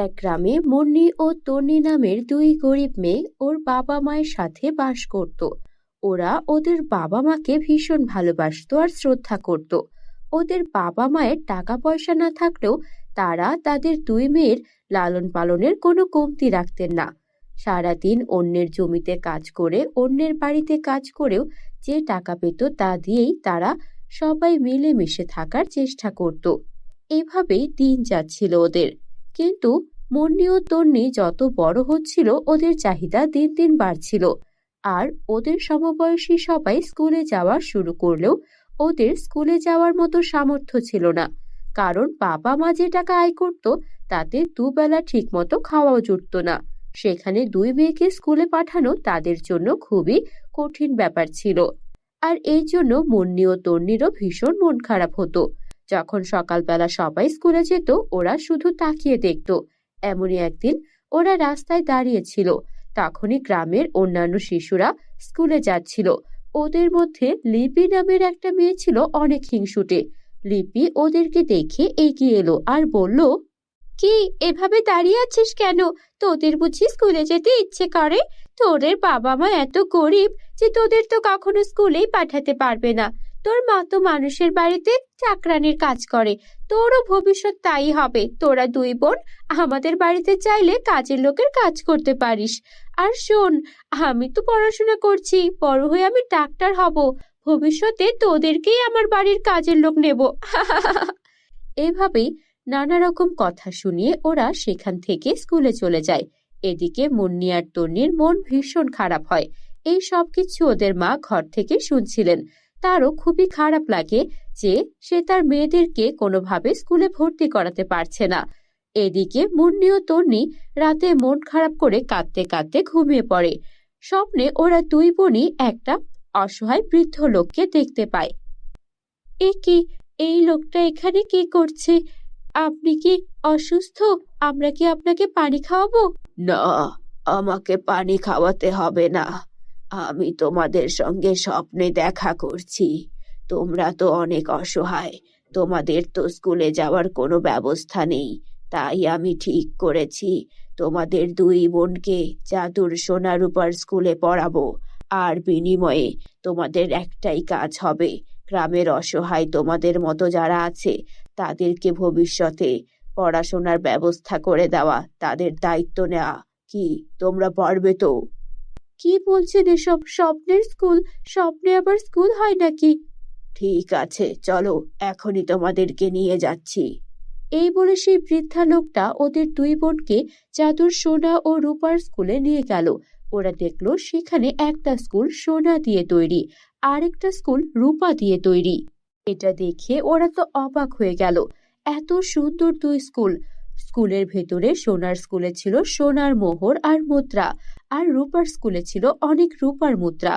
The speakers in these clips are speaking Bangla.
এক গ্রামে মুন্নি ও তন্নি নামের দুই গরিব মেয়ে ওর বাবা মায়ের সাথে বাস করত। ওরা ওদের বাবা মাকে ভীষণ ভালোবাসতো আর শ্রদ্ধা করত। ওদের বাবা মায়ের টাকা পয়সা না থাকলেও তারা তাদের দুই মেয়ের লালন পালনের কোনো কমতি রাখতেন না। সারাদিন অন্যের জমিতে কাজ করে, অন্যের বাড়িতে কাজ করেও যে টাকা পেত তা দিয়েই তারা সবাই মিলেমিশে থাকার চেষ্টা করত। এভাবেই দিন যাচ্ছিল ওদের। কিন্তু মুন্নি ও তন্নি যত বড় হচ্ছিল, ওদের চাহিদা দিন দিন বাড়ছিল। আর ওদের সমবয়সী সবাই স্কুলে যাওয়া শুরু করলেও ওদের স্কুলে যাওয়ার মতো সামর্থ্য ছিল না। কারণ বাবা মা যে টাকা আয় করত, তাতে দুবেলা ঠিকমতো খাওয়াও জুটত না। সেখানে দুই মেয়েকে স্কুলে পাঠানো তাদের জন্য খুবই কঠিন ব্যাপার ছিল। আর এই জন্য মুন্নি ও তন্নিরও ভীষণ মন খারাপ হতো। যখন সকালবেলা সবাই স্কুলে যেত, ওরা শুধু তাকিয়ে দেখত। এমনই একদিন ওরা রাস্তায় দাঁড়িয়েছিল। তখনই গ্রামের অন্যান্য শিশুরা স্কুলে যাচ্ছিল। ওদের মধ্যে লিপি নামের একটা মেয়ে ছিল অনেক হিংসুটে। লিপি ওদেরকে দেখে এগিয়ে এলো আর বলল, কি, এভাবে দাঁড়িয়ে আছিস কেন? তোদের বুঝি স্কুলে যেতে ইচ্ছে করে? তোদের বাবা মা এত গরিব যে তোদের তো কখনো স্কুলেই পাঠাতে পারবে না। তোর মা তো মানুষের বাড়িতে চাকরানির কাজ করে। তোরও ভবিষ্যৎ তাই হবে। তোরা দুই বোন, আমাদের বাড়িতে চাইলে কাজের লোকের কাজ করতে পারিস। আর শোন, আমি তো পড়াশোনা করছি, বড় হয়ে আমি ডাক্তার হব। ভবিষ্যতে তোদেরকেই আমার বাড়ির কাজের লোক নেব। এভাবেই নানা রকম কথা শুনিয়ে ওরা সেখান থেকে স্কুলে চলে যায়। এদিকে মুন্নি আর তন্নির মন ভীষণ খারাপ হয়। এই সব কিছু ওদের মা ঘর থেকে শুনছিলেন। তারও খুবই খারাপ লাগে যে সে তার মেয়েদেরকে কোনোভাবে স্কুলে ভর্তি করাতে পারছে না। এদিকে মুন্নি ও তন্নি রাতে মন খারাপ করে কাঁদতে কাঁদতে ঘুমিয়ে পড়ে। স্বপ্নে ওরা দুই বোনই একটা অসহায় বৃদ্ধ লোককে দেখতে পায়। এ কি? এই লোকটা এখানে কি করছে? আপনি কি অসুস্থ? আমরা কি আপনাকে পানি খাওয়াবো? না, আমাকে পানি খাওয়াতে হবে না। আমি তোমাদের সঙ্গে স্বপ্নে দেখা করছি। তোমরা তো অনেক অসহায়। তোমাদের তো স্কুলে যাওয়ার কোনো ব্যবস্থা নেই। তাই আমি ঠিক করেছি। তোমাদের দুই বোনকে জাদুর সোনা রূপার স্কুলে পড়াবো। আর বিনিময়ে তোমাদের একটাই কাজ হবে। গ্রামের অসহায় তোমাদের মতো যারা আছে, তাদেরকে ভবিষ্যতে পড়াশোনার ব্যবস্থা করে দেওয়া। তাদের দায়িত্ব নেওয়া। কি? তোমরা পারবে তো? কি বলছেন এসব স্বপ্নের স্কুল? স্বপ্নে আবার স্কুল হয় নাকি? ঠিক আছে চলো এখনই তোমাদেরকে নিয়ে যাচ্ছি। এই বলে সেই বৃদ্ধা লোকটা ওদের দুই বোনকে জাদুর সোনা ও রূপার স্কুলে নিয়ে গেল। ওরা দেখল সেখানে একটা স্কুল সোনা দিয়ে তৈরি আর একটা স্কুল রূপা দিয়ে তৈরি। এটা দেখে ওরা তো অবাক হয়ে গেল। এত সুন্দর দুই স্কুল স্কুলের ভেতরে সোনার স্কুলে ছিল সোনার মোহর আর মুদ্রা, আর রূপার স্কুলে ছিল অনেক রূপার মুদ্রা।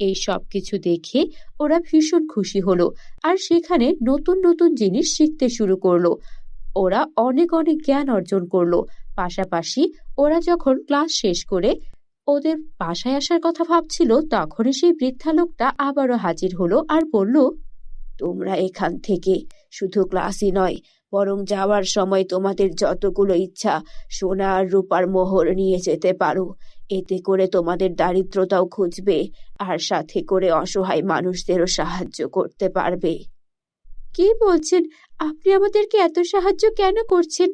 এই সব কিছু দেখে ওরা ভীষণ খুশি হলো আর সেখানে নতুন নতুন জিনিস শিখতে শুরু করল। ওরা অনেক অনেক জ্ঞান অর্জন করল। পাশাপাশি ওরা যখন ক্লাস শেষ করে ওদের বাসায় আসার কথা ভাবছিল, তখনই সেই বৃদ্ধা লোকটা আবারও হাজির হলো আর বলল, তোমরা এখান থেকে শুধু ক্লাসই নয় বরং যাওয়ার সময় তোমাদের যতগুলো ইচ্ছা সোনা আর রূপার মোহর নিয়ে যেতে পারো। এতে করে তোমাদের দারিদ্রতাও খুঁজবে আর সাথে করে অসহায় মানুষদেরও সাহায্য করতে পারবে। কি বলছেন? আপনি আমাদেরকে এত সাহায্য কেন করছেন?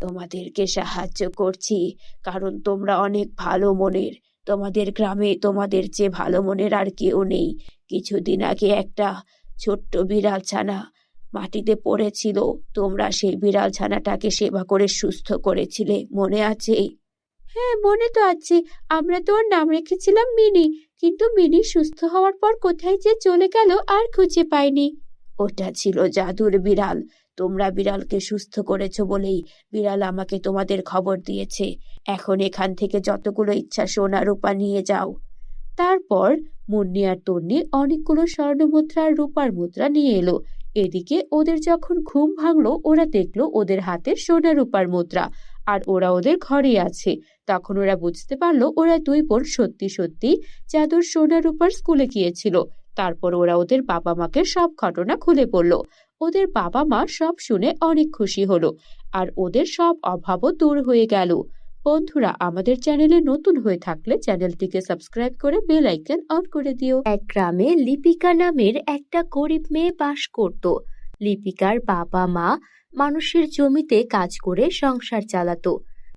তোমাদেরকে সাহায্য করছি কারণ তোমরা অনেক ভালো মনের। তোমাদের গ্রামে তোমাদের চেয়ে ভালো মনের আর কেউ নেই। কিছুদিন আগে একটা ছোট্ট বিড়াল ছানা মাটিতে পড়েছিল। তোমরা সেই বিড়াল ছানাটাকে সেবা করে সুস্থ করেছিলে মনে আছে? হ্যাঁ মনে তো আছে। আমরা তো ওর নাম রেখেছিলাম মিনি কিন্তু মিনি সুস্থ হওয়ার পর কোথায় যে চলে গেল আর খুঁজে পাইনি ওটা ছিল জাদুর বিড়াল। তোমরা বিড়ালকে সুস্থ করেছ বলেই বিড়াল আমাকে তোমাদের খবর দিয়েছে। এখন এখান থেকে যতগুলো ইচ্ছা সোনা রূপা নিয়ে যাও। তারপর মুন্নি আর তন্নি অনেকগুলো স্বর্ণ মুদ্রা আর রূপার মুদ্রা নিয়ে এলো। এদিকে ওদের যখন ঘুম ভাঙলো, ওরা দেখল ওদের হাতে সোনা রূপার মুদ্রা। আর ওরা ওদের ঘরে আছে। তখন ওরা বুঝতে পারল ওরা দুই বোন সত্যি সত্যি জাদুর সোনা রূপার স্কুলে গিয়েছিল। তারপর ওরা ওদের বাবা মাকে সব ঘটনা খুলে বলল। ওদের বাবা মা সব শুনে অনেক খুশি হলো। আর ওদের সব অভাবও দূর হয়ে গেল। বন্ধুরা, আমাদের চ্যানেলে নতুন হয়ে থাকলে চ্যানেলটিকে সাবস্ক্রাইব করে বেল আইকন অন করে দিও। এক গ্রামে লিপিকা নামের একটা গরিব মেয়ে বাস করত। লিপিকার বাবা মা মানুষের জমিতে কাজ করে সংসার চালাতো।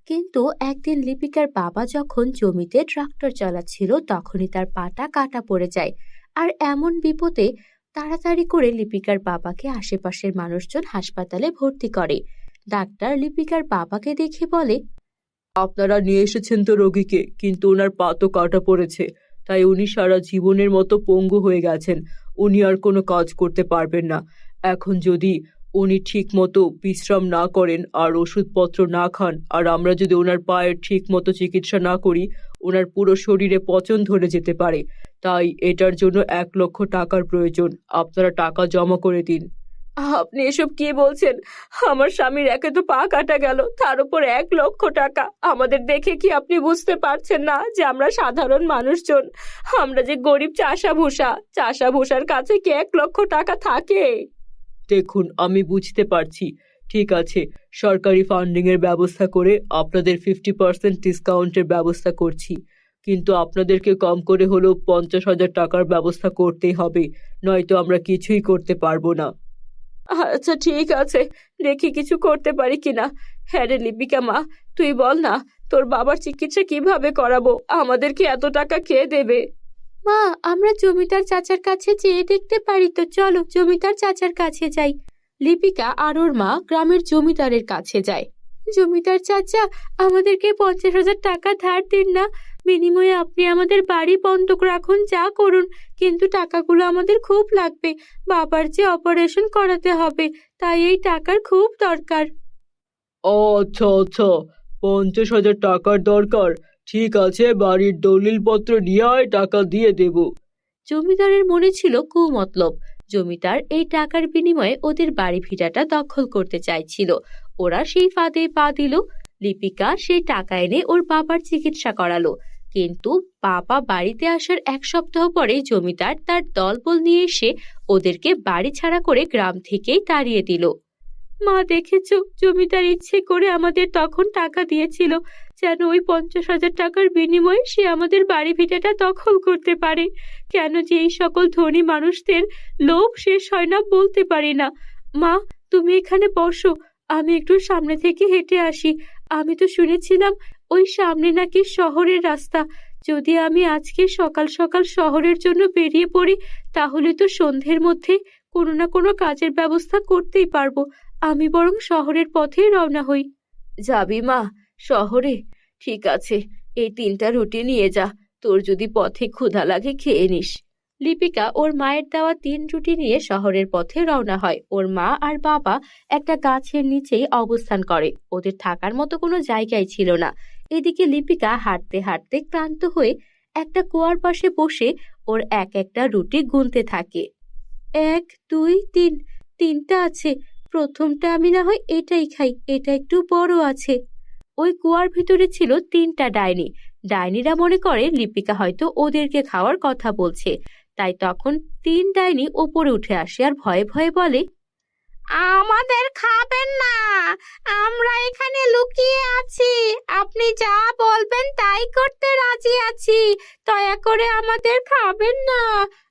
কিন্তু একদিন লিপিকার বাবা যখন জমিতে ট্রাক্টর চালাচ্ছিল, তখনই তার পাটা কাটা পড়ে যায়। আর এমন বিপদে তাড়াতাড়ি করে লিপিকার বাবাকে আশেপাশের মানুষজন হাসপাতালে ভর্তি করে। ডাক্তার লিপিকার বাবাকে দেখে বলে আপনারা নিয়ে এসেছেন তো রোগীকে, কিন্তু ওনার পা তো কাটা পড়েছে। তাই উনি সারা জীবনের মতো পঙ্গু হয়ে গেছেন। উনি আর কোনো কাজ করতে পারবেন না। এখন যদি উনি ঠিক মতো বিশ্রাম না করেন আর ওষুধপত্র না খান, আর আমরা যদি ওনার পায়ের ঠিক মতো চিকিৎসা না করি, ওনার পুরো শরীরে পচন ধরে যেতে পারে। তাই এটার জন্য এক লক্ষ টাকার প্রয়োজন। আপনারা টাকা জমা করে দিন। আপনি এসব কি বলছেন? আমার স্বামীর একে তো পা কাটা গেল, তার উপর এক লক্ষ টাকা। আমাদের দেখে কি আপনি বুঝতে পারছেন না যে আমরা সাধারণ মানুষজন? আমরা যে গরিব চাষা ভূষা চাষা ভূষার কাছে কি এক লক্ষ টাকা থাকে? দেখুন, আমি বুঝতে পারছি। ঠিক আছে, সরকারি ফান্ডিং এর ব্যবস্থা করে আপনাদের ফিফটি পার্সেন্ট ডিসকাউন্টের ব্যবস্থা করছি। কিন্তু আপনাদেরকে কম করে হলেও পঞ্চাশ হাজার টাকার ব্যবস্থা করতেই হবে, নয়তো আমরা কিছুই করতে পারব না। আচ্ছা ঠিক আছে। দেখি কিছু করতে পারি কিনা হ্যাঁ রে লিপিকা মা, তুই বল না, তোর বাবার চিকিৎসা কীভাবে করাবো? আমাদেরকে এত টাকা কে দেবে? মা, আমরা জমিদার চাচার কাছে যেয়ে দেখতে পারি তো, চলো জমিদার চাচার কাছে যাই। লিপিকা আর ওর মা গ্রামের জমিদারের কাছে যায়। জমিদার চাচা, আমাদেরকে পঞ্চাশ হাজার টাকা ধার দিন না। বিনিময়ে আপনি আমাদের বাড়ি বন্ধক রাখুন যা করুন। কিন্তু টাকাগুলো আমাদের খুব লাগবে। বাবার যে অপারেশন করাতে হবে তাই এই টাকার খুব দরকার। ও আচ্ছা আচ্ছা। পঞ্চাশ হাজার টাকার দরকার। ঠিক আছে বাড়ির দলিলপত্র নিয়ে আয় টাকা দিয়ে দেব। জমিদারের মনে ছিল কুমতলব। জমিদার এই টাকার বিনিময়ে ওদের বাড়ি ভিটাটা দখল করতে চাইছিল। ওরা সেই ফাঁদে পা দিল। লিপিকা সেই টাকা এনে ওর বাবার চিকিৎসা করালো। কিন্তু বাবা বাড়িতে আসার এক সপ্তাহ পরে জমিদার তার দলবল নিয়ে এসে ওদেরকে বাড়ি ছাড়া করে গ্রাম থেকেই তাড়িয়ে দিল। মা, দেখেছ? জমিদার ইচ্ছে করে আমাদের তখন টাকা দিয়েছিল। যেন ওই পঞ্চাশ হাজার টাকার বিনিময়ে সে আমাদের বাড়ি ভিটাটা দখল করতে পারে। কেন যে এই সকল ধনী মানুষদের লোভ শেষ হয় না বলতে পারি না। মা, তুমি এখানে বসো। আমি একটু সামনে থেকে হেঁটে আসি। আমি তো শুনেছিলাম ওই সামনে নাকি শহরের রাস্তা। যদি আমি আজকে সকাল সকাল শহরের জন্য বেরিয়ে পড়ি, তাহলে তো সন্ধ্যের মধ্যে কোনো না কোনো কাজের ব্যবস্থা করতেই পারব। আমি বরং শহরের পথেই রওনা হই। যাবি মা, শহরে। ঠিক আছে, এই তিনটা রুটি নিয়ে যা। তোর যদি পথে ক্ষুধা লাগে, খেয়ে নিস। লিপিকা ওর মায়ের দেওয়া তিন রুটি নিয়ে শহরের পথে রওনা হয়। ওর মা আর বাবা একটা গাছের নিচেই অবস্থান করে। ওদের থাকার মতো কোনো জায়গায় ছিল না। এদিকে লিপিকা হাঁটতে হাঁটতে ক্লান্ত হয়ে একটা কুয়ার পাশে বসে ওর এক একটা রুটি গুনতে থাকে। এক, দুই, তিন, তিনটা আছে। প্রথমটা আমি না হয় এটাই খাই, এটা একটু বড় আছে। ওই কুয়ার ভিতরে ছিল তিনটা ডাইনি। ডাইনিরা মনে করে লিপিকা হয়তো ওদেরকে খাওয়ার কথা বলছে। তাই তখন তিন ডাইনি ওপরে উঠে আসে আর ভয়ে ভয়ে বলে আমাদের খাবেন না। আমরা এখানে লুকিয়ে আছি। আপনি যা বলবেন তাই করতে রাজি আছি। দয়া করে আমাদের খাবেন না।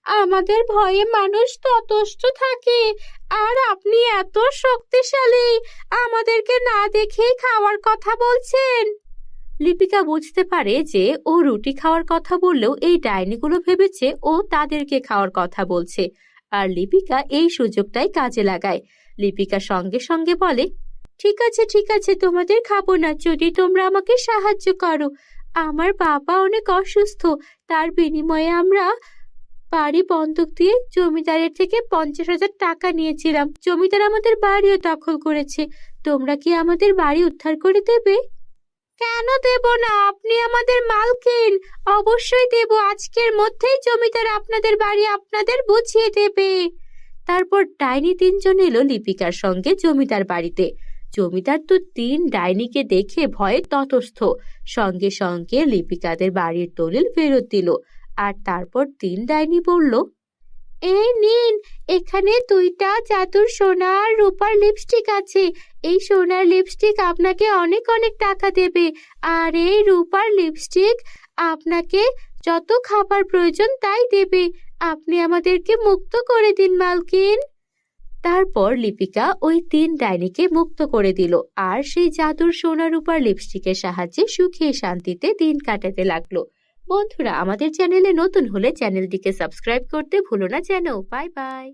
আমাদের ভয়ে মানুষ ততষ্ট থাকে। আর আপনি এত শক্তিশালী, আমাদেরকে না দেখেই খাওয়ার কথা বলছেন। লিপিকা বুঝতে পারে যে ও রুটি খাওয়ার কথা বললেও এই ডাইনিগুলো ভেবেছে ও তাদেরকে খাওয়ার কথা বলছে। আর লিপিকা এই সুযোগটাই কাজে লাগায়। লিপিকা সঙ্গে সঙ্গে বলে, ঠিক আছে ঠিক আছে, তোমাদের খাব না। যদি তোমরা আমাকে সাহায্য করো, আমার বাবা অনেক অসুস্থ। তার বিনিময়ে আমরা বাড়ি বন্ধক দিয়ে জমিদারের থেকে পঞ্চাশ হাজার টাকা নিয়েছিলাম। জমিদার আমাদের বাড়িও দখল করেছে। তোমরা কি আমাদের বাড়ি উদ্ধার করে দেবে? কেন দেব না? আপনি আমাদের মালকিন। অবশ্যই দেব। আজকের মধ্যেই জমিদার আপনাদের বাড়ি আপনাদের বুঝিয়ে দেবে। তারপর ডাইনি তিনজন এলো লিপিকার সঙ্গে জমিদার বাড়িতে। জমিদার তো তিন ডাইনিকে দেখে ভয়ে ততস্থ সঙ্গে সঙ্গে লিপিকাদের বাড়ির দলিল ফেরত দিল। আর তারপর তিন ডাইনি বলল এই নিন, এখানে দুইটা জাদুর সোনা আর রূপার লিপস্টিক আছে। এই সোনার লিপস্টিক আপনাকে অনেক অনেক টাকা দেবে। আর এই রূপার লিপস্টিক আপনাকে যত খাবার প্রয়োজন তাই দেবে। আপনি আমাদেরকে মুক্ত করে দিন, মালকিন। তারপর লিপিকা ওই তিন ডাইনিকে মুক্ত করে দিল আর সেই জাদুর সোনা রূপার লিপস্টিকের সাহায্যে সুখে শান্তিতে দিন কাটাতে লাগল। বন্ধুরা আমাদের চ্যানেলে নতুন হলে চ্যানেলটিকে সাবস্ক্রাইব করতে ভুলো না যেন। Bye bye.